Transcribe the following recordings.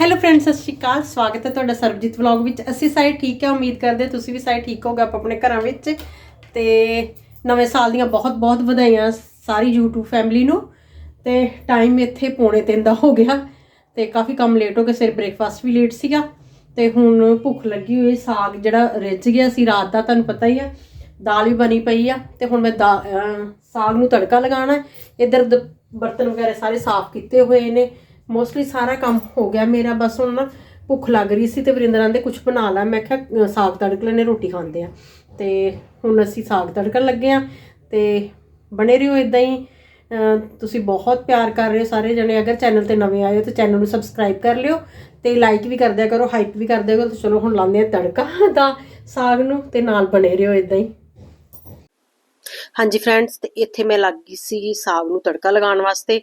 Hello friends ਸਤਿ ਸ਼੍ਰੀ ਅਕਾਲ। ਸਵਾਗਤ ਹੈ ਤੁਹਾਡਾ ਸਰਬਜੀਤ ਵਲੌਗ ਵਿੱਚ। ਅਸੀਂ ਸਾਰੇ ਠੀਕ ਹੈ, ਉਮੀਦ ਕਰਦੇ ਤੁਸੀਂ ਵੀ ਸਾਰੇ ਠੀਕ ਹੋਗੇ ਆਪ ਆਪਣੇ ਘਰਾਂ ਵਿੱਚ। ਤੇ ਨਵੇਂ ਸਾਲ ਦੀਆਂ ਬਹੁਤ ਬਹੁਤ ਵਧਾਈਆਂ ਸਾਰੀ YouTube ਫੈਮਿਲੀ ਨੂੰ। ਤੇ ਟਾਈਮ ਇੱਥੇ ਪੌਣੇ ਤਿੰਨ ਦਾ ਹੋ ਗਿਆ ਤੇ ਕਾਫੀ ਕੰਮ ਲੇਟ ਹੋ ਗਿਆ ਸਿਰ ਬ੍ਰੇਕਫਾਸਟ ਵੀ ਲੇਟ ਸੀਗਾ। ਤੇ ਹੁਣ ਭੁੱਖ ਲੱਗੀ ਹੋਈ, ਸਾਗ ਜਿਹੜਾ ਰਿੱਝ ਗਿਆ ਸੀ, ਰਾਤ ਦਾ ਤੁਹਾਨੂੰ ਪਤਾ ਹੀ ਆ ਦਾਲ ਵੀ ਬਣੀ ਪਈ ਆ ਤੇ ਹੁਣ ਮੈਂ ਦਾ- ਸਾਗ ਨੂੰ ਤੜਕਾ ਲਗਾਉਣਾ ਹੈ। ਇੱਧਰ ਦ- ਬਰਤਨ ਵਗੈਰਾ ਸਾਰੇ ਸਾਫ਼ ਕੀਤੇ ਹੋਏ ਨੇ। ਮੋਸਟਲੀ ਸਾਰਾ ਕੰਮ ਹੋ ਗਿਆ। ਮੇਰਾ ਬਸ ਹੁਣ ਨਾ ਭੁੱਖ ਲੱਗ ਰਹੀ ਸੀ ਤੇ ਵਰਿੰਦਰਾਂ ਦੇ ਕੁਝ ਬਣਾ ਲਾ। ਮੈਂ ਕਿਹਾ ਸਾਗ ਤੜਕ ਲੈਣੇ ਰੋਟੀ ਖਾਂਦੇ ਆ। ਤੇ ਹੁਣ ਅਸੀਂ ਸਾਗ ਤੜਕਣ ਲੱਗੇ ਆ ਤੇ ਬਣੇ ਰਹੋ ਇਦਾਂ ਹੀ। ਤੁਸੀਂ ਬਹੁਤ ਪਿਆਰ ਕਰ ਰਹੇ ਹੋ ਸਾਰੇ ਜਣੇ। ਅਗਰ ਚੈਨਲ ਤੇ ਨਵੇਂ ਆਏ ਹੋ ਤਾਂ ਚੈਨਲ ਨੂੰ ਸਬਸਕ੍ਰਾਈਬ ਕਰ ਲਿਓ ਤੇ ਲਾਈਕ ਵੀ ਕਰ ਦਿਆ ਕਰੋ, ਹਾਈਪ ਵੀ ਕਰ ਦਿਆ ਕਰੋ। ਚਲੋ ਹੁਣ ਲਾਉਂਦੇ ਆ ਤੜਕਾ ਦਾ ਸਾਗ ਨੂੰ ਤੇ ਨਾਲ ਬਣੇ ਰਹੋ ਇਦਾਂ ਹੀ। ਹਾਂਜੀ ਫਰੈਂਡਸ ਤੇ ਇੱਥੇ ਮੈਂ ਲੱਗ ਗਈ ਸੀ ਸਾਗ ਨੂੰ ਤੜਕਾ ਲਗਾਉਣ ਵਾਸਤੇ।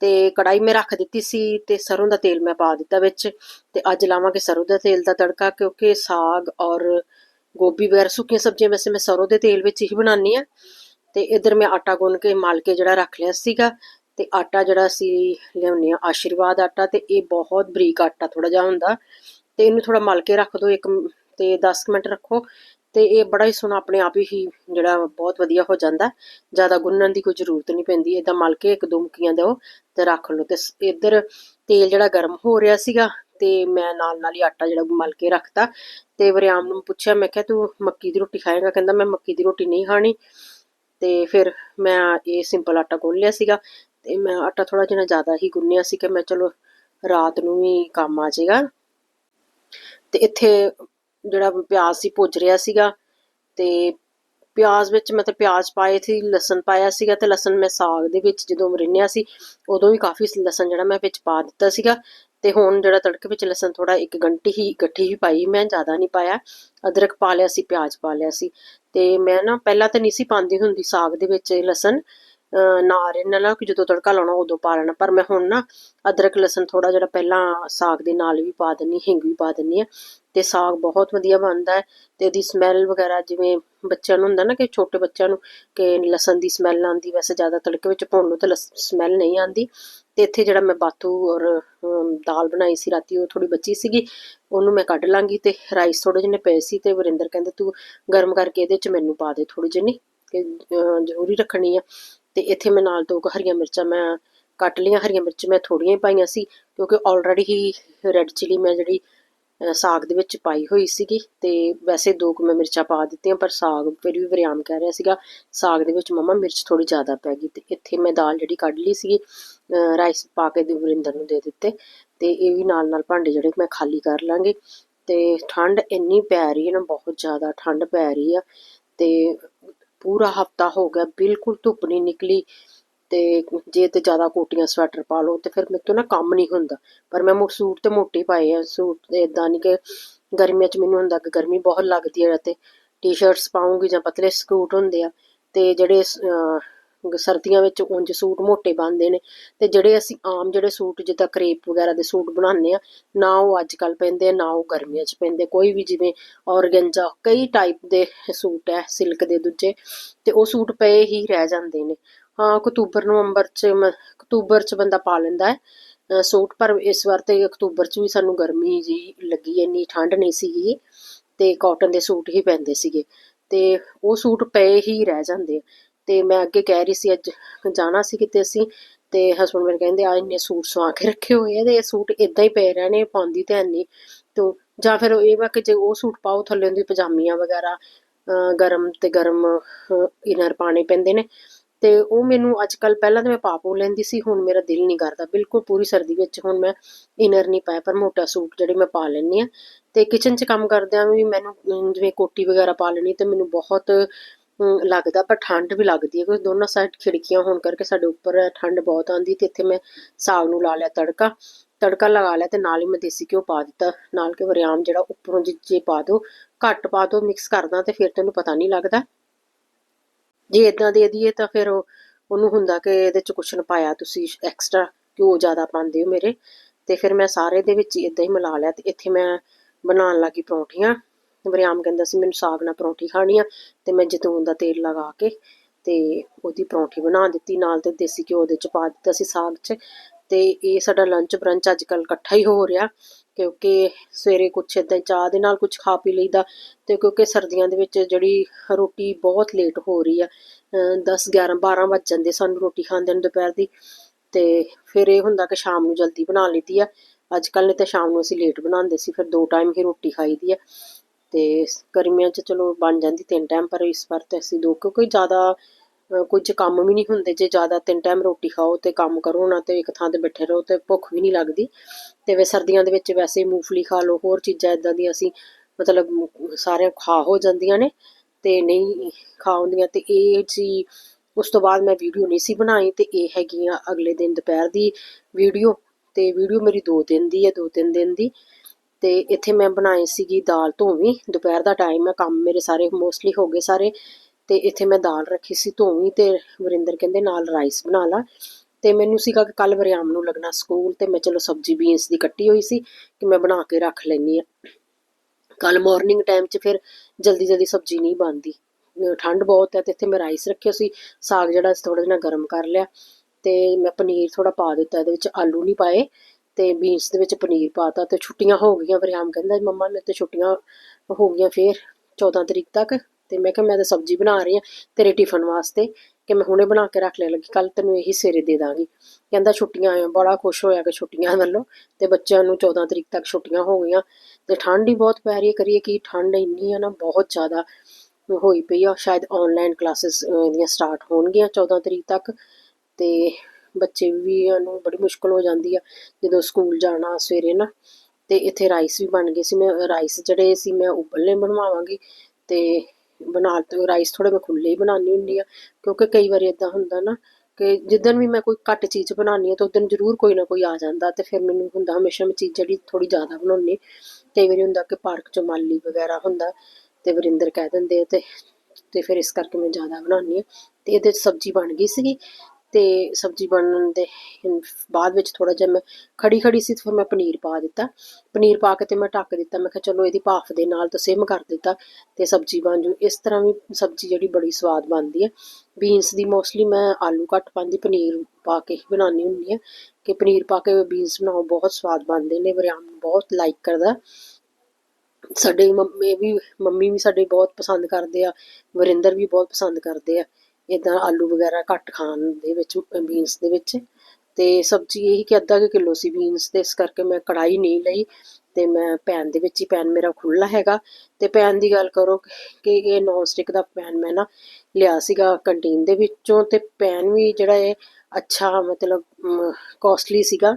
ਤੇ ਕੜਾਈ ਮੈਂ ਰੱਖ ਦਿੱਤੀ ਸੀ ਤੇ ਸਰੋਂ ਦਾ ਤੇਲ ਮੈਂ ਪਾ ਦਿੱਤਾ ਵਿੱਚ ਤੇ ਅੱਜ ਲਾਵਾਂਗੇ ਸਰੋਂ ਦਾ ਤੇਲ ਦਾ ਤੜਕਾ ਕਿਉਂਕਿ ਸਾਗ ਔਰ ਗੋਭੀ ਵਗੈਰਾ ਸੁੱਕੀਆਂ ਸਬਜ਼ੀਆਂ ਵੈਸੇ ਮੈਂ ਸਰੋਂ ਦੇ ਤੇਲ ਵਿੱਚ ਹੀ ਬਣਾਉਣੀ ਆ ਤੇ ਇਧਰ ਮੈਂ ਆਟਾ ਗੁੰਨ ਕੇ ਮਲ ਕੇ ਜਿਹੜਾ ਰੱਖ ਲਿਆ ਸੀਗਾ ਤੇ ਆਟਾ ਜਿਹੜਾ ਅਸੀਂ ਲਿਆਉਂਦੇ ਆ ਆਸ਼ੀਰਵਾਦ ਆਟਾ ਤੇ ਇਹ ਬਹੁਤ ਬਰੀਕ ਆਟਾ ਥੋੜਾ ਜਿਹਾ ਹੁੰਦਾ। ਤੇ ਇਹਨੂੰ ਥੋੜਾ ਮਲ ਕੇ ਰੱਖ ਦਿਓ, ਇੱਕ ਤੇ 10 ਮਿੰਟ ਰੱਖੋ। ਤੇ ਇਹ ਬੜਾ ਹੀ ਸੋਹਣਾ ਆਪਣੇ ਆਪ ਹੀ ਜਿਹੜਾ ਬਹੁਤ ਵਧੀਆ ਹੋ ਜਾਂਦਾ। ਜ਼ਿਆਦਾ ਗੁੰਨਣ ਦੀ ਕੋਈ ਜ਼ਰੂਰਤ ਨਹੀਂ ਪੈਂਦੀ। ਇਦਾਂ ਮਲ ਕੇ ਇੱਕ ਦੋ ਮੁੱਕੀਆਂ ਦਿਓ ਤੇ ਰੱਖ ਲਓ। ਤੇ ਇੱਧਰ ਤੇਲ ਜਿਹੜਾ ਗਰਮ ਹੋ ਰਿਹਾ ਸੀਗਾ ਤੇ ਮੈਂ ਨਾਲ ਨਾਲ ਹੀ ਆਟਾ ਜਿਹੜਾ ਮਲ ਕੇ ਰੱਖਤਾ। ਤੇ ਵਰਿਆਮ ਨੂੰ ਪੁੱਛਿਆ, ਮੈਂ ਕਿਹਾ, ਤੂੰ ਮੱਕੀ ਦੀ ਰੋਟੀ ਖਾਏਗਾ? ਕਹਿੰਦਾ, ਮੈਂ ਮੱਕੀ ਦੀ ਰੋਟੀ ਨਹੀਂ ਖਾਣੀ। ਤੇ ਫਿਰ ਮੈਂ ਇਹ ਸਿੰਪਲ ਆਟਾ ਗੁੰਨ ਲਿਆ ਸੀਗਾ। ਤੇ ਮੈਂ ਆਟਾ ਥੋੜਾ ਜਿਹਾ ਜ਼ਿਆਦਾ ਹੀ ਗੁੰਨਿਆ ਸੀ ਕਿ ਮੈਂ ਚਲੋ ਰਾਤ ਨੂੰ ਵੀ ਕੰਮ ਆ ਜਾਏਗਾ ਤੇ ਇੱਥੇ ਜਿਹੜਾ ਪਿਆਜ਼ ਸੀ ਭੁੱਜ ਰਿਹਾ ਸੀਗਾ ਤੇ ਪਿਆਜ਼ ਵਿੱਚ ਮੈਂ ਤੇ ਪਿਆਜ਼ ਪਾਏ ਸੀ ਲਸਣ ਪਾਇਆ ਸੀਗਾ ਤੇ ਲਸਣ ਮੈਂ ਸਾਗ ਦੇ ਵਿੱਚ ਜਦੋਂ ਰਿੰਨਿਆ ਸੀ ਉਦੋਂ ਵੀ ਕਾਫੀ ਲਸਣ ਜਿਹੜਾ ਮੈਂ ਵਿੱਚ ਪਾ ਦਿੱਤਾ ਸੀਗਾ ਤੇ ਹੁਣ ਜਿਹੜਾ ਤੜਕੇ ਵਿੱਚ ਲਸਣ ਥੋੜਾ ਇੱਕ ਗੰਟੀ ਹੀ ਇਕੱਠੀ ਹੀ ਪਾਈ ਮੈਂ, ਜ਼ਿਆਦਾ ਨਹੀਂ ਪਾਇਆ। ਅਦਰਕ ਪਾ ਲਿਆ ਸੀ, ਪਿਆਜ਼ ਪਾ ਲਿਆ ਸੀ ਤੇ ਮੈਂ ਨਾ ਪਹਿਲਾਂ ਤਾਂ ਨਹੀਂ ਸੀ ਪਾਉਂਦੀ ਹੁੰਦੀ ਸਾਗ ਦੇ ਵਿੱਚ ਲਸਣ ਨਾ ਰਿੰਨ ਲਾ ਕਿ ਜਦੋਂ ਤੜਕਾ ਲਾਉਣਾ ਉਦੋਂ ਪਾ ਲੈਣਾ। ਪਰ ਮੈਂ ਹੁਣ ਨਾ ਅਦਰਕ, ਲਸਣ ਥੋੜਾ ਜਿਹੜਾ ਪਹਿਲਾਂ ਸਾਗ ਦੇ ਨਾਲ ਵੀ ਪਾ ਦਿੰਨੀ ਹਿੰਗ ਵੀ ਪਾ ਦਿੰਨੀ ਆ ਤੇ ਸਾਗ ਬਹੁਤ ਵਧੀਆ ਬਣਦਾ ਹੈ ਤੇ ਇਹਦੀ ਸਮੈਲ ਵਗੈਰਾ ਜਿਵੇਂ ਬੱਚਿਆਂ ਨੂੰ ਹੁੰਦਾ ਨਾ ਕਿ ਛੋਟੇ ਬੱਚਿਆਂ ਨੂੰ ਕਿ ਲਸਣ ਦੀ ਸਮੈਲ ਆਉਂਦੀ, ਵੈਸੇ ਜ਼ਿਆਦਾ ਤੜਕੇ ਵਿੱਚ ਭੁੰਨ ਲਓ ਤਾਂ ਸਮੈਲ ਨਹੀਂ ਆਉਂਦੀ। ਤੇ ਇੱਥੇ ਜਿਹੜਾ ਮੈਂ ਬਾਤੂ ਔਰ ਦਾਲ ਬਣਾਈ ਸੀ ਰਾਤੀ, ਉਹ ਥੋੜੀ ਬਚੀ ਸੀਗੀ। ਉਹਨੂੰ ਮੈਂ ਕੱਢ ਲਾਂਗੀ ਤੇ ਰਾਈਸ ਥੋੜੇ ਜਿਹੇ ਪਏ ਸੀ ਤੇ ਵਰਿੰਦਰ ਕਹਿੰਦੇ ਤੂੰ ਗਰਮ ਕਰਕੇ ਇਹਦੇ ਚ ਮੈਨੂੰ ਪਾ ਦੇ ਥੋੜੀ ਜਿਹੀ ਕਿ ਜ਼ਰੂਰੀ ਰੱਖਣੀ ਆ। ਤੇ ਇੱਥੇ ਮੈਂ ਨਾਲ ਦੋ ਕੁ ਹਰੀਆਂ ਮਿਰਚਾਂ ਮੈਂ ਕੱਟ ਲਈਆਂ, ਹਰੀਆਂ ਮਿਰਚ ਮੈਂ ਥੋੜੀਆਂ ਹੀ ਪਾਈਆਂ ਸੀ, ਕਿਉਂਕਿ ਆਲਰੇਡੀ ਹੀ ਰੈੱਡ ਚਿਲੀ ਮੈਂ ਜਿਹੜੀ ਸਾਗ ਦੇ ਵਿੱਚ ਪਾਈ ਹੋਈ ਸੀਗੀ ਤੇ ਵੈਸੇ ਦੋ ਕੁ ਮੈਂ ਮਿਰਚਾਂ ਪਾ ਦਿੱਤੀਆਂ, ਪਰ ਸਾਗ ਫਿਰ ਵੀ ਵਰਿਆਮ ਕਹਿ ਰਿਹਾ ਸੀਗਾ, ਸਾਗ ਦੇ ਵਿੱਚ ਮਮਾ ਮਿਰਚ ਥੋੜੀ ਜ਼ਿਆਦਾ ਪੈ ਗਈ ਤੇ ਇੱਥੇ ਮੈਂ ਦਾਲ ਜਿਹੜੀ ਕੱਢ ਲਈ ਸੀਗੀ ਰਾਈਸ ਪਾ ਕੇ ਦੇ ਵਰਿੰਦਰ ਨੂੰ ਦੇ ਦਿੱਤੇ ਤੇ ਇਹ ਵੀ ਨਾਲ ਨਾਲ ਭਾਂਡੇ ਜਿਹੜੇ ਮੈਂ ਖਾਲੀ ਕਰ ਲਾਂਗੇ ਤੇ ਠੰਡ ਇੰਨੀ ਪੈ ਰਹੀ ਹੈ ਨਾ, ਬਹੁਤ ਜ਼ਿਆਦਾ ਠੰਡ ਪੈ ਰਹੀ ਆ ਤੇ ਪੂਰਾ ਹਫਤਾ ਹੋ ਗਿਆ ਬਿਲਕੁਲ ਧੁੱਪ ਨਹੀਂ ਨਿਕਲੀ ਤੇ ਜੇ ਤੇ ਜ਼ਿਆਦਾ ਕੋਟੀਆਂ ਸਵੈਟਰ ਪਾ ਲਓ ਤੇ ਫਿਰ ਮੇਰੇ ਤੋਂ ਨਾ ਕੰਮ ਨਹੀਂ ਹੁੰਦਾ। ਪਰ ਮੈਂ ਸੂਟ ਤੇ ਮੋਟੇ ਪਾਏ ਆ ਸੂਟ ਇਦਾਂ ਨਹੀਂ ਕਿ ਗਰਮੀਆਂ 'ਚ ਮੈਨੂੰ ਹੁੰਦਾ ਕਿ ਗਰਮੀ ਬਹੁਤ ਲੱਗਦੀ ਹੈ ਤੇ ਟੀ-ਸ਼ਰਟਸ ਪਾਉਂਗੀ ਜਾਂ ਪਤਲੇ ਸਕੂਟ ਹੁੰਦੇ ਆ ਤੇ ਜਿਹੜੇ ਅਹ, ਸਰਦੀਆਂ ਵਿੱਚ ਉਂਝ ਸੂਟ ਮੋਟੇ ਬਣਦੇ ਨੇ। ਤੇ ਜਿਹੜੇ ਅਸੀਂ ਆਮ ਜਿਹੜੇ ਸੂਟ, ਜਿੱਦਾਂ ਕਰੇਪ ਵਗੈਰਾ ਦੇ ਸੂਟ ਬਣਾਉਂਦੇ ਆ, ਨਾ ਉਹ ਅੱਜ ਕੱਲ ਪੈਂਦੇ ਆ ਨਾ ਉਹ ਗਰਮੀਆਂ 'ਚ ਪੈਂਦੇ। ਕੋਈ ਵੀ ਜਿਵੇਂ ਔਰਗੈਂਜਾ, ਕਈ ਟਾਈਪ ਦੇ ਸੂਟ ਹੈ ਸਿਲਕ ਦੇ ਦੂਜੇ, ਤੇ ਉਹ ਸੂਟ ਪਏ ਹੀ ਰਹਿ ਜਾਂਦੇ ਨੇ। ਹਾਂ, ਅਕਤੂਬਰ, ਨਵੰਬਰ 'ਚ ਅਕਤੂਬਰ 'ਚ ਬੰਦਾ ਪਾ ਲੈਂਦਾ ਹੈ ਸੂਟ, ਪਰ ਇਸ ਵਾਰ ਤੇ ਅਕਤੂਬਰ 'ਚ ਵੀ ਸਾਨੂੰ ਗਰਮੀ ਜੀ ਲੱਗੀ, ਇੰਨੀ ਠੰਡ ਨਹੀਂ ਸੀਗੀ। ਤੇ ਕਾਟਨ ਦੇ ਸੂਟ ਹੀ ਪੈਂਦੇ ਸੀਗੇ। ਤੇ ਉਹ ਸੂਟ ਪਏ ਹੀ ਰਹਿ ਜਾਂਦੇ ਆ। ਤੇ ਮੈਂ ਅੱਗੇ ਕਹਿ ਰਹੀ ਸੀ, ਅੱਜ ਜਾਣਾ ਸੀ ਕਿਤੇ ਅਸੀਂ, ਤੇ ਹਸਬੰਡ ਮੇਰੇ ਕਹਿੰਦੇ ਆ ਇੰਨੇ ਸੂਟ ਸਵਾ ਕੇ ਰੱਖੇ ਹੋਏ ਆ ਤੇ ਇਹ ਸੂਟ ਇਦਾਂ ਹੀ ਪਏ ਰਹਿਣੇ ਪਾਉਂਦੀ ਤੇ ਨਹੀਂ ਤੋ, ਜਾਂ ਫਿਰ ਇਹ ਵਾ ਕਿ ਜੇ ਉਹ ਸੂਟ ਪਾਓ, ਥੱਲੇ ਦੀ ਪਜਾਮੀਆਂ ਵਗੈਰਾ ਗਰਮ ਤੇ ਗਰਮ ਇਨਰ ਪਾਣੇ ਪੈਂਦੇ ਨੇ ਤੇ ਉਹ ਮੈਨੂੰ ਅੱਜ ਕੱਲ ਪਹਿਲਾਂ ਤਾਂ ਮੈਂ ਪਾ ਪੋ ਲੈਂਦੀ ਸੀ, ਹੁਣ ਮੇਰਾ ਦਿਲ ਨਹੀਂ ਕਰਦਾ, ਬਿਲਕੁਲ ਪੂਰੀ ਸਰਦੀ ਵਿੱਚ ਹੁਣ ਮੈਂ ਇਨਰ ਨਹੀਂ ਪਾਇਆ, ਪਰ ਮੋਟਾ ਸੂਟ ਜਿਹੜੇ ਮੈਂ ਪਾ ਲੈਂਦੀ ਆ ਤੇ ਕਿਚਨ 'ਚ ਕੰਮ ਕਰਦਿਆਂ ਵੀ ਮੈਨੂੰ ਜਿਵੇਂ ਕੋਟੀ ਵਗੈਰਾ ਪਾ ਲੈਣੀ, ਤੇ ਮੈਨੂੰ ਬਹੁਤ ਲੱਗਦਾ ਪਰ ਠੰਡ ਵੀ ਲੱਗਦੀ ਹੈ, ਕਿਉਂਕਿ ਦੋਨੋਂ ਸਾਈਡ ਖਿੜਕੀਆਂ ਹੋਣ ਕਰਕੇ ਸਾਡੇ ਉੱਪਰ ਠੰਡ ਬਹੁਤ ਆਉਂਦੀ ਤੇ ਇੱਥੇ ਮੈਂ ਸਾਗ ਨੂੰ ਲਾ ਲਿਆ ਤੜਕਾ ਤੜਕਾ ਲਗਾ ਲਿਆ ਤੇ ਨਾਲ ਹੀ ਮੈਂ ਦੇਸੀ ਘਿਓ ਪਾ ਦਿੱਤਾ, ਨਾਲ ਕਿ ਵਰਿਆਮ ਜਿਹੜਾ ਉੱਪਰੋਂ ਜੇ ਪਾ ਦੋ ਘੱਟ ਪਾ ਦੋ ਮਿਕਸ ਕਰਦਾ ਤੇ ਫਿਰ ਤੈਨੂੰ ਪਤਾ ਨਹੀਂ ਲੱਗਦਾ। ਜੇ ਇਦਾਂ ਦੇ ਦਈਏ ਤਾਂ ਫਿਰ ਉਹਨੂੰ ਹੁੰਦਾ ਕਿ ਇਹਦੇ ਚ ਕੁਛ ਨਾ ਪਾਇਆ ਤੁਸੀਂ ਐਕਸਟਰਾ ਘਿਓ ਜ਼ਿਆਦਾ ਪਾਉਂਦੇ ਹੋ ਮੇਰੇ, ਤੇ ਫਿਰ ਮੈਂ ਸਾਰੇ ਦੇ ਵਿੱਚ ਇਦਾਂ ਹੀ ਮਿਲਾ ਲਿਆ ਤੇ ਇੱਥੇ ਮੈਂ ਬਣਾਉਣ ਲੱਗੀ ਪਰੌਂਠੀਆਂ। ਵਰਿਆਮ ਕਹਿੰਦਾ ਸੀ, ਮੈਨੂੰ ਸਾਗ ਨਾਲ ਪਰੌਂਠੀ ਖਾਣੀ ਆ। ਤੇ ਮੈਂ ਜੈਤੂਨ ਦਾ ਤੇਲ ਲਗਾ ਕੇ ਤੇ ਉਹਦੀ ਪਰੌਂਠੀ ਬਣਾ ਦਿੱਤੀ। ਨਾਲ ਤੇ ਦੇਸੀ ਘਿਓ ਦੇ ਚ ਪਾ ਦਿੱਤਾ ਸੀ ਸਾਗ 'ਚ। ਤੇ ਇਹ ਸਾਡਾ ਲੰਚ ਬ੍ਰੰਚ ਅੱਜ ਕੱਲ ਇਕੱਠਾ ਹੀ ਹੋ ਰਿਹਾ, ਕਿਉਂਕਿ ਸਵੇਰੇ ਕੁਛ ਇਦਾਂ ਚਾਹ ਦੇ ਨਾਲ ਕੁਝ ਖਾ ਪੀ ਲਈਦਾ ਤੇ ਕਿਉਂਕਿ ਸਰਦੀਆਂ ਦੇ ਵਿੱਚ ਜਿਹੜੀ ਰੋਟੀ ਬਹੁਤ ਲੇਟ ਹੋ ਰਹੀ ਆ 10 11 12 ਵੱਜ ਜਾਂਦੇ ਸਾਨੂੰ ਰੋਟੀ ਖਾਂਦੇ ਨੂੰ ਦੁਪਹਿਰ ਦੀ। ਤੇ ਫਿਰ ਇਹ ਹੁੰਦਾ ਕਿ ਸ਼ਾਮ ਨੂੰ ਜਲਦੀ ਬਣਾ ਲਈਦੀ ਆ। ਅੱਜ ਕੱਲ ਨੇ ਤਾਂ ਸ਼ਾਮ ਨੂੰ ਅਸੀਂ ਲੇਟ ਬਣਾਉਂਦੇ ਸੀ, ਫਿਰ ਦੋ ਟਾਈਮ ਹੀ ਰੋਟੀ ਖਾਈਦੀ ਆ। ਤੇ ਗਰਮੀਆਂ 'ਚ ਚਲੋ ਬਣ ਜਾਂਦੀ ਤਿੰਨ ਟਾਈਮ ਪਰ ਇਸ ਵਾਰ ਤੇ ਅਸੀਂ ਦੋ, ਕਿਉਂਕਿ ਜ਼ਿਆਦਾ ਕੁਝ ਕੰਮ ਵੀ ਨਹੀਂ ਹੁੰਦੇ ਜੇ ਜ਼ਿਆਦਾ ਤਿੰਨ ਟਾਈਮ ਰੋਟੀ ਖਾਓ ਤੇ ਕੰਮ ਕਰੋ ਨਾ ਤੇ ਇੱਕ ਥਾਂ ਤੇ ਬੈਠੇ ਰਹੋ ਤੇ ਭੁੱਖ ਵੀ ਨਹੀਂ ਲੱਗਦੀ। ਤੇ ਵੇ ਸਰਦੀਆਂ ਦੇ ਵਿੱਚ ਵੈਸੇ ਮੂੰਗਫਲੀ ਖਾ ਲਓ, ਹੋਰ ਚੀਜ਼ਾਂ ਇਦਾਂ ਦੀਆਂ ਅਸੀਂ ਮਤਲਬ ਸਾਰਿਆਂ ਖਾ ਹੋ ਜਾਂਦੀਆਂ ਨੇ ਤੇ ਨਹੀਂ ਖਾ ਹੁੰਦੀਆਂ ਤੇ ਇਹ ਸੀ ਉਸ ਤੋਂ ਬਾਅਦ ਮੈਂ ਵੀਡੀਓ ਨਹੀਂ ਸੀ ਬਣਾਈ ਤੇ ਇਹ ਹੈਗੀ ਆ ਅਗਲੇ ਦਿਨ ਦੁਪਹਿਰ ਦੀ ਵੀਡੀਓ ਤੇ ਵੀਡੀਓ ਮੇਰੀ 2 ਦਿਨ ਦੀ ਹੈ 2-3 ਦਿਨ ਦੀ। ਤੇ ਇੱਥੇ ਮੈਂ ਬਣਾਈ ਸੀਗੀ ਦਾਲ ਧੋਵੀ। ਦੁਪਹਿਰ ਦਾ ਟਾਈਮ ਹੈ, ਕੰਮ ਮੇਰੇ ਸਾਰੇ ਮੋਸਟਲੀ ਹੋ ਗਏ ਸਾਰੇ। ਤੇ ਇੱਥੇ ਮੈਂ ਦਾਲ ਰੱਖੀ ਸੀ ਧੋਵੀ ਤੇ ਵਰਿੰਦਰ ਕਹਿੰਦੇ ਨਾਲ ਰਾਈਸ ਬਣਾ ਲਾ। ਤੇ ਮੈਨੂੰ ਸੀਗਾ ਕਿ ਕੱਲ ਵਰਿਆਮ ਨੂੰ ਲੱਗਣਾ ਸਕੂਲ ਤੇ ਮੈਂ ਚਲੋ ਸਬਜ਼ੀ ਬੀਨਸ ਦੀ ਕੱਟੀ ਹੋਈ ਸੀ ਕਿ ਮੈਂ ਬਣਾ ਕੇ ਰੱਖ ਲੈਣੀ ਆ ਕੱਲ ਮਾਰਨਿੰਗ ਟਾਈਮ 'ਚ ਫਿਰ ਜਲਦੀ ਜਲਦੀ ਸਬਜ਼ੀ ਨਹੀਂ ਬਣਦੀ। ਠੰਡ ਬਹੁਤ ਹੈ ਤੇ ਇੱਥੇ ਮੈਂ ਰਾਈਸ ਰੱਖਿਆ ਸੀ, ਸਾਗ ਜਿਹੜਾ ਥੋੜਾ ਜਿਹਾ ਗਰਮ ਕਰ ਲਿਆ ਤੇ ਮੈਂ ਪਨੀਰ ਥੋੜਾ ਪਾ ਦਿੱਤਾ, ਇਹਦੇ ਵਿੱਚ ਆਲੂ ਨਹੀਂ ਪਾਏ। ਤੇ ਬੀਨਸ ਦੇ ਵਿੱਚ ਪਨੀਰ ਪਾਤਾ ਤੇ ਛੁੱਟੀਆਂ ਹੋ ਗਈਆਂ ਵਰਿਆਮ ਕਹਿੰਦਾ ਮੰਮਾ, ਮੇਰੇ ਤੇ ਛੁੱਟੀਆਂ ਹੋ ਗਈਆਂ ਫੇਰ 14 ਤਰੀਕ ਤੱਕ ਤੇ ਮੈਂ ਕਿਹਾ, ਮੈਂ ਤਾਂ ਸਬਜ਼ੀ ਬਣਾ ਰਹੀ ਆ ਤੇਰੇ ਟਿਫਨ ਵਾਸਤੇ ਕਿ ਮੈਂ ਹੁਣੇ ਬਣਾ ਕੇ ਰੱਖ ਲੈ ਲੱਗੀ ਕੱਲ ਤੈਨੂੰ ਇਹੀ ਸਵੇਰੇ ਦੇ ਦਾਂਗੀ। ਕਹਿੰਦਾ, ਛੁੱਟੀਆਂ ਆਇਆ ਬੜਾ ਖੁਸ਼ ਹੋਇਆ ਕਿ ਛੁੱਟੀਆਂ ਵੱਲੋਂ ਤੇ ਬੱਚਿਆਂ ਨੂੰ 14 ਤਰੀਕ ਤੱਕ ਛੁੱਟੀਆਂ ਹੋ ਗਈਆਂ ਤੇ ਠੰਡ ਹੀ ਬਹੁਤ ਪੈ ਰਹੀ ਹੈ, ਕਰੀਏ ਕਿ? ਠੰਡ ਇੰਨੀ ਆ ਨਾ, ਬਹੁਤ ਜ਼ਿਆਦਾ ਹੋਈ ਪਈ ਆ, ਸ਼ਾਇਦ ਆਨਲਾਈਨ ਕਲਾਸਿਸ ਦੀਆਂ ਸਟਾਰਟ ਹੋਣਗੀਆਂ 14 ਤਰੀਕ ਤੱਕ ਤੇ ਬੱਚੇ ਵੀ ਨੂੰ ਬੜੀ ਮੁਸ਼ਕਲ ਹੋ ਜਾਂਦੀ ਆ, ਜਦੋਂ ਸਕੂਲ ਜਾਣਾ ਸਵੇਰੇ ਨਾ, ਤੇ ਇੱਥੇ ਰਾਈਸ ਵੀ ਬਣ ਗਏ ਸੀ, ਮੈਂ ਰਾਈਸ ਜਿਹੜੇ ਸੀ ਮੈਂ ਉਬਲਨੇ ਬਣਵਾਵਾਂਗੀ, ਤੇ ਬਣਾ ਤੇ ਰਾਈਸ ਥੋੜੇ ਮੈਂ ਖੁੱਲੇ ਹੀ ਬਣਾਉਣੀ ਹੁੰਦੀ ਆ, ਕਿਉਂਕਿ ਕਈ ਵਾਰੀ ਇਦਾਂ ਹੁੰਦਾ ਨਾ ਕਿ ਜਿੱਦਣ ਵੀ ਮੈਂ ਕੋਈ ਘੱਟ ਚੀਜ਼ ਬਣਾਉਣੀ ਆ, ਤਾਂ ਉਦੋਂ ਜ਼ਰੂਰ ਕੋਈ ਨਾ ਕੋਈ ਆ ਜਾਂਦਾ, ਤੇ ਫਿਰ ਮੈਨੂੰ ਹੁੰਦਾ ਹਮੇਸ਼ਾ ਮੈਂ ਚੀਜ਼ ਜਿਹੜੀ ਥੋੜੀ ਜ਼ਿਆਦਾ ਬਣਾਉਣੀ ਕਈ ਵਾਰੀ ਹੁੰਦਾ ਕਿ ਪਾਰਕ ਚ ਮਾਲੀ ਵਗੈਰਾ ਹੁੰਦਾ, ਤੇ ਵਰਿੰਦਰ ਕਹਿ ਦਿੰਦੇ ਆ ਤੇ ਤੇ ਫਿਰ ਇਸ ਕਰਕੇ ਮੈਂ ਜ਼ਿਆਦਾ ਬਣਾਉਣੀ ਆ, ਤੇ ਇਹਦੇ 'ਚ ਸਬਜ਼ੀ ਬਣ ਗਈ ਸੀਗੀ ਤੇ ਸਬਜ਼ੀ ਬਣਨ ਦੇ ਬਾਅਦ ਵਿੱਚ ਥੋੜਾ ਜਿਹਾ ਮੈਂ ਖੜੀ ਖੜੀ ਸੀ ਫਿਰ ਮੈਂ ਪਨੀਰ ਪਾ ਦਿੱਤਾ। ਪਨੀਰ ਪਾ ਕੇ ਤੇ ਮੈਂ ਢੱਕ ਦਿੱਤਾ। ਮੈਂ ਕਿਹਾ ਚਲੋ ਇਹਦੀ ਭਾਫ ਦੇ ਨਾਲ ਤਾਂ ਸਿਮ ਕਰ ਦਿੱਤਾ ਤੇ ਸਬਜ਼ੀ ਬਣ ਜੂ। ਇਸ ਤਰ੍ਹਾਂ ਵੀ ਸਬਜ਼ੀ ਜਿਹੜੀ ਬੜੀ ਸਵਾਦ ਬਣਦੀ ਹੈ। ਬੀਨਸ ਦੀ ਮੋਸਟਲੀ ਮੈਂ ਆਲੂ ਘੱਟ ਪਾਉਂਦੀ, ਪਨੀਰ ਪਾ ਕੇ ਹੀ ਬਣਾਉਣੀ ਹੁੰਦੀ ਹੈ ਕਿ ਪਨੀਰ ਪਾ ਕੇ ਬੀਨਸ ਬਣਾਓ, ਬਹੁਤ ਸਵਾਦ ਬਣਦੇ ਨੇ ਵਰਿਆਮ ਬਹੁਤ ਲਾਈਕ ਕਰਦਾ। ਸਾਡੇ ਮੰਮੀ ਵੀ ਮੰਮੀ ਵੀ ਸਾਡੇ ਬਹੁਤ ਪਸੰਦ ਕਰਦੇ ਆ, ਵਰਿੰਦਰ ਵੀ ਬਹੁਤ ਪਸੰਦ ਕਰਦੇ ਆ। ਇਦਾਂ ਆਲੂ ਵਗੈਰਾ ਘੱਟ ਖਾਣ ਦੇ ਵਿੱਚ ਬੀਨਸ ਦੇ ਵਿੱਚ। ਤੇ ਸਬਜ਼ੀ ਇਹੀ ਕਿ ਅੱਧਾ ਕਿਲੋ ਸੀ ਬੀਨਸ ਤੇ, ਇਸ ਕਰਕੇ ਮੈਂ ਕੜਾਈ ਨਹੀਂ ਲਈ ਤੇ ਮੈਂ ਪੈਨ ਦੇ ਵਿੱਚ ਹੀ ਪੈਨ ਮੇਰਾ ਖੁੱਲਾ ਹੈਗਾ। ਤੇ ਪੈਨ ਦੀ ਗੱਲ ਕਰੋ ਕਿ ਇਹ ਨੌਨ ਸਟਿਕ ਦਾ ਪੈਨ ਮੈਂ ਨਾ ਲਿਆ ਸੀਗਾ ਕੰਟੀਨ ਦੇ ਵਿੱਚੋਂ ਤੇ ਪੈਨ ਵੀ ਜਿਹੜਾ ਹੈ ਅੱਛਾ ਮਤਲਬ ਕੋਸਟਲੀ ਸੀਗਾ।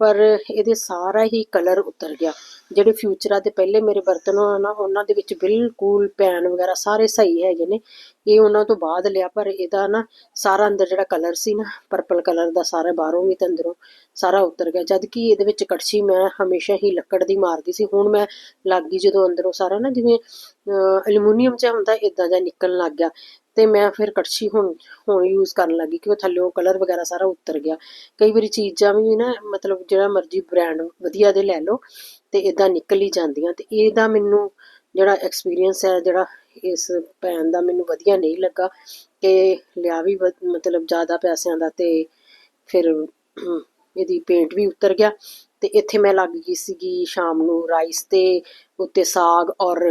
ਪਰ ਇਹਦੇ ਸਾਰਾ ਹੀ ਕਲਰ ਉਤਰ ਗਿਆ। ਜਿਹੜੇ ਫਿਊਚਰਾਂ ਦੇ ਪਹਿਲੇ ਮੇਰੇ ਬਰਤਨ ਹੋਣ ਉਹਨਾਂ ਦੇ ਵਿੱਚ ਬਿਲਕੁਲ ਪੈਨ ਵਗੈਰਾ ਸਾਰੇ ਸਹੀ ਹੈਗੇ ਨੇ। ਇਹ ਉਹਨਾਂ ਤੋਂ ਬਾਅਦ ਲਿਆ, ਪਰ ਇਹਦਾ ਨਾ ਸਾਰਾ ਅੰਦਰ ਜਿਹੜਾ ਕਲਰ ਸੀ ਨਾ ਪਰਪਲ ਕਲਰ ਦਾ ਸਾਰਾ ਬਾਹਰੋਂ ਵੀ ਤੇ ਅੰਦਰੋਂ ਸਾਰਾ ਉਤਰ ਗਿਆ। ਜਦ ਕਿ ਇਹਦੇ ਵਿੱਚ ਕੜਛੀ ਮੈਂ ਹਮੇਸ਼ਾ ਹੀ ਲੱਕੜ ਦੀ ਮਾਰਦੀ ਸੀ। ਹੁਣ ਮੈਂ ਲੱਗ ਗਈ ਜਦੋਂ ਅੰਦਰੋਂ ਸਾਰਾ ਨਾ ਜਿਵੇਂ ਐਲੂਮੀਨੀਅਮ ਚ ਹੁੰਦਾ ਇਦਾਂ ਜਿਹਾ ਨਿਕਲਣ ਲੱਗ ਗਿਆ। ਤੇ ਮੈਂ ਫਿਰ ਕੜਛੀ ਹੁਣ ਹੁਣ ਯੂਜ਼ ਕਰਨ ਲੱਗੀ ਕਿਉਂਕਿ ਥੱਲੇੋਂ ਕਲਰ ਵਗੈਰਾ ਸਾਰਾ ਉਤਰ ਗਿਆ। ਕਈ ਵਾਰੀ ਚੀਜ਼ਾਂ ਵੀ ਨਾ, ਮਤਲਬ ਜਿਹੜਾ ਮਰਜ਼ੀ ਬ੍ਰਾਂਡ ਵਧੀਆ ਦੇ ਲੈ ਲਓ। ਤੇ ਇਦਾਂ ਨਿਕਲ ਹੀ ਜਾਂਦੀਆਂ ਤੇ ਇਹਦਾ ਮੈਨੂੰ ਜਿਹੜਾ ਐਕਸਪੀਰੀਅੰਸ ਹੈ, ਜਿਹੜਾ ਇਸ ਪੈਨ ਦਾ ਮੈਨੂੰ ਵਧੀਆ ਨਹੀਂ ਲੱਗਾ ਕਿ ਲਿਆ ਵੀ ਮਤਲਬ ਜ਼ਿਆਦਾ ਪੈਸਿਆਂ ਦਾ ਤੇ ਫਿਰ ਇਹਦੀ ਪੇਂਟ ਵੀ ਉਤਰ ਗਿਆ ਤੇ ਇੱਥੇ ਮੈਂ ਲੱਗ ਗਈ ਸੀਗੀ ਸ਼ਾਮ ਨੂੰ ਰਾਈਸ ਤੇ ਉੱਤੇ ਸਾਗ ਔਰ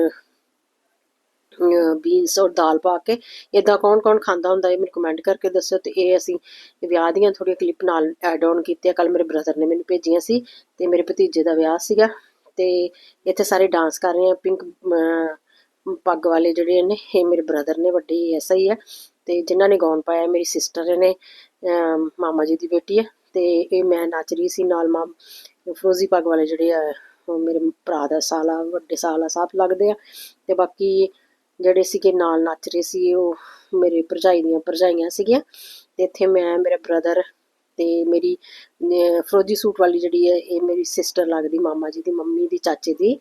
ਬੀਨਸ ਔਰ ਦਾਲ ਪਾ ਕੇ। ਇਦਾਂ ਕੌਣ ਕੌਣ ਖਾਂਦਾ ਹੁੰਦਾ ਇਹ ਮੈਨੂੰ ਕਮੈਂਟ ਕਰਕੇ ਦੱਸੋ ਤੇ ਇਹ ਅਸੀਂ ਵਿਆਹ ਦੀਆਂ ਥੋੜੀਆਂ ਕਲਿੱਪ ਨਾਲ ਐਡ ਆਨ ਕੀਤੀਆਂ। ਕੱਲ ਮੇਰੇ ਬ੍ਰਦਰ ਨੇ ਮੈਨੂੰ ਭੇਜੀਆਂ ਸੀ ਤੇ ਮੇਰੇ ਭਤੀਜੇ ਦਾ ਵਿਆਹ ਸੀਗਾ। ਤੇ ਇੱਥੇ ਸਾਰੇ ਡਾਂਸ ਕਰ ਰਹੇ ਆ ਪਿੰਕ ਪੱਗ ਵਾਲੇ ਜਿਹੜੇ ਨੇ, ਇਹ ਮੇਰੇ ਬ੍ਰਦਰ ਨੇ, ਵੱਡੇ ਐਸਾ ਹੀ ਹੈ ਤੇ ਜਿਨ੍ਹਾਂ ਨੇ ਗਾਉਣ ਪਾਇਆ, ਮੇਰੀ ਸਿਸਟਰ ਨੇ ਮਾਮਾ ਜੀ ਦੀ ਬੇਟੀ ਹੈ ਤੇ ਇਹ ਮੈਂ ਨੱਚ ਰਹੀ ਸੀ ਨਾਲ ਮਾਮ, ਫਰੋਜ਼ੀ ਪੱਗ ਵਾਲੇ ਜਿਹੜੇ ਆ, ਉਹ ਮੇਰੇ ਭਰਾ ਦਾ ਸਾਲਾ ਵੱਡੇ ਸਾਲਾ ਸਾਥ ਲੱਗਦੇ ਆ, ਤੇ ਬਾਕੀ ਜਿਹੜੇ ਸੀਗੇ ਨਾਲ ਨੱਚ ਰਹੇ ਸੀ, ਉਹ ਮੇਰੇ ਭਰਜਾਈ ਦੀਆਂ ਭਰਜਾਈਆਂ ਸੀਗੀਆਂ, ਤੇ ਇੱਥੇ ਮੈਂ, ਮੇਰਾ ਬ੍ਰਦਰ ਤੇ ਮੇਰੀ ਫਰੋਜੀ ਸੂਟ ਵਾਲੀ ਜਿਹੜੀ ਹੈ, ਇਹ ਮੇਰੀ ਸਿਸਟਰ ਲੱਗਦੀ, ਮਾਮਾ ਜੀ ਦੀ, ਮੰਮੀ ਦੀ, ਚਾਚੇ ਦੀ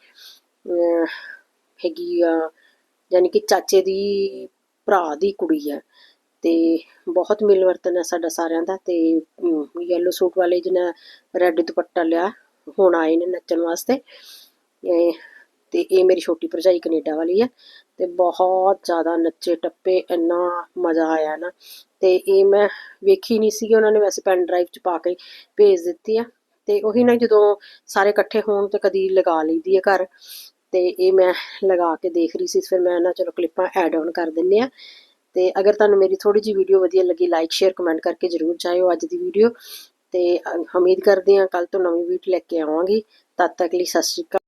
ਹੈਗੀ ਆ, ਯਾਨੀ ਕਿ ਚਾਚੇ ਦੀ ਭਰਾ ਦੀ ਕੁੜੀ ਹੈ। ਤੇ ਬਹੁਤ ਮਿਲਵਰਤਨ ਹੈ ਸਾਡਾ ਸਾਰਿਆਂ ਦਾ ਤੇ ਯੈਲੋ ਸੂਟ ਵਾਲੇ ਜਿਹਨੇ ਰੈੱਡ ਦੁਪੱਟਾ ਲਿਆ, ਹੁਣ ਆਏ ਨੇ ਨੱਚਣ ਵਾਸਤੇ। ਇਹ, ਤੇ ਇਹ ਮੇਰੀ ਛੋਟੀ ਭਰਜਾਈ ਕੈਨੇਡਾ ਵਾਲੀ ਹੈ। ਤੇ ਬਹੁਤ ਜ਼ਿਆਦਾ ਨੱਚੇ ਟੱਪੇ, ਇੰਨਾ ਮਜ਼ਾ ਆਇਆ ਨਾ। ਤੇ ਇਹ ਮੈਂ ਵੇਖੀ ਨਹੀਂ ਸੀਗੀ, ਉਹਨਾਂ ਨੇ ਵੈਸੇ ਪੈਨ ਡਰਾਈਵ 'ਚ ਪਾ ਕੇ ਭੇਜ ਦਿੱਤੀ ਆ। ਤੇ ਉਹੀ ਨਾ ਜਦੋਂ ਸਾਰੇ ਇਕੱਠੇ ਹੋਣ ਤੇ ਕਦੀ ਲਗਾ ਲਈਦੀ ਆ ਘਰ, ਤੇ ਇਹ ਮੈਂ ਲਗਾ ਕੇ ਦੇਖ ਰਹੀ ਸੀ, ਫਿਰ ਮੈਂ ਨਾ ਚਲੋ ਕਲਿੱਪਾਂ ਐਡ ਆਨ ਕਰ ਦਿੰਨੇ ਆ। ਤੇ ਅਗਰ ਤੁਹਾਨੂੰ ਮੇਰੀ ਥੋੜੀ ਜਿਹੀ ਵੀਡੀਓ ਵਧੀਆ ਲੱਗੀ ਲਾਈਕ ਸ਼ੇਅਰ ਕਮੈਂਟ ਕਰਕੇ ਜਰੂਰ ਜਾਇਓ ਅੱਜ ਦੀ ਵੀਡੀਓ ਤੇ ਉਮੀਦ ਕਰਦੇ ਹਾਂ ਕੱਲ ਤੋਂ ਨਵੀਂ ਵੀਡੀਓ ਲੈ ਕੇ ਆਵਾਂਗੀ। ਤਦ ਤੱਕ ਲਈ ਸਤਿ ਸ਼੍ਰੀ ਅਕਾਲ।